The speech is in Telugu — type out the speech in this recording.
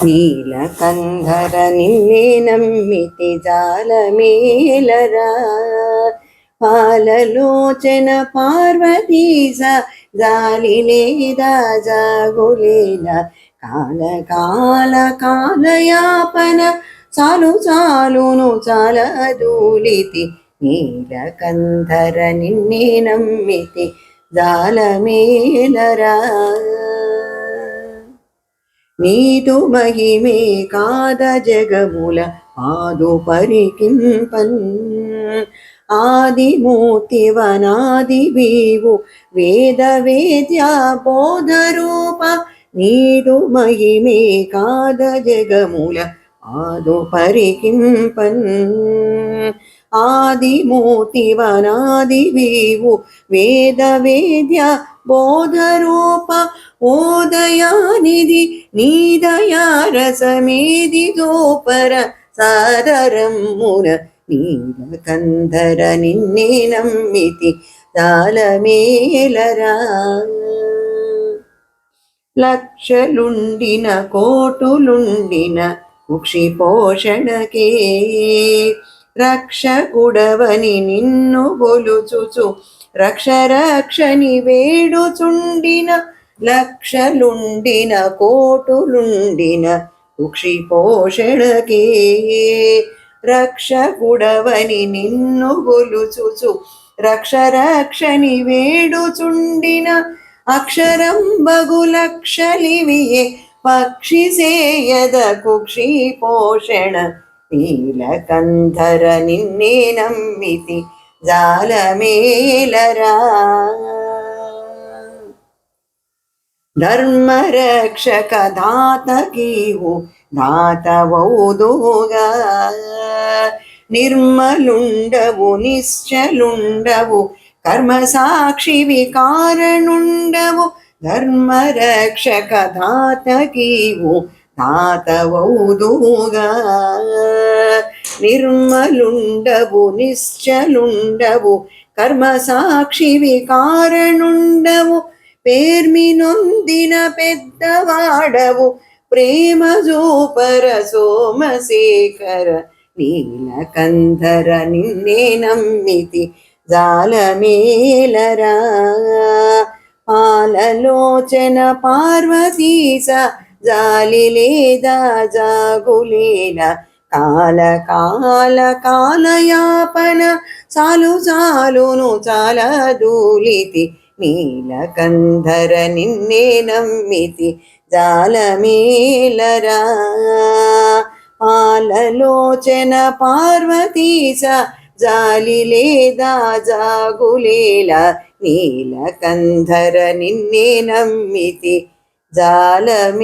నీలకంధర నిన్నే నమ్మితి జాలమేలరా పాలలోచన పార్వతీస జాలి లేదా జాగులేల కాల కాల కాలయాపన చాలు చాలును చాలా దూలితి నీలకంధర నిన్నే నమ్మితి జాలమేలరా నీదు మహిమే కాద జగముల ఆదు పరికింపన్. ఆదిమూర్తివనాది వీవు వేద వేద్య బోధ రూప. నీదు మహిమే కాద జగముల ఆదు పరికింపన్. ఆదిమూర్తివనాది వీవు వేద వేద్య బోధ రూప. ఓదయానిది నీదయారసమేది దోపర సాదరమ్మున నీలకంధర నిన్నే నమ్మితి తాళమేలరా. లక్షలుండిన కోటులుండిన కుక్షి పోషణకే రక్షకుడవని నిన్ను గొలుచుచు రక్ష రక్షని వేడుచుండిన లక్షలుండిన కోటులుండిన కుక్షి పోషణకే రక్షకుడవని నిన్ను గొలుచుచు రక్ష రక్షని వేడుచుండిన అక్షరం బగు లక్షలివియే. పక్షి సేయద కుక్షి పోషణ నీలకంధర నిన్నే నమ్మితి జాలమేలరా. ధర్మరక్షక దాతకీవు దాతవౌదుగా నిర్మలుండవు నిశ్చలుండవు కర్మ సాక్షివి కారణుండవు ధర్మరక్షక దాతకీవు దాతవౌదుగా నిర్మలుండవు నిశ్చలుండవు కర్మ సాక్షివి కారణుండవు పేర్మి నొందిన పెద్దవాడవు ప్రేమ జూపర సోమశేఖర నీలకంధర నిన్నే నమ్మితి జాలమేలరా. పాలలోచన పార్వతీస జాలి లేదా జాగులేల కాల కాల కాలయాపన చాలు చాలును చాలా దూలితి నీలకంధర నిన్నే నమ్మితి జాలమేలరా. పాలలోచన పార్వతీస జాలి లేదా జాగులేల. నీలకంధర నిన్నే నమ్మితి జాలమేలరా.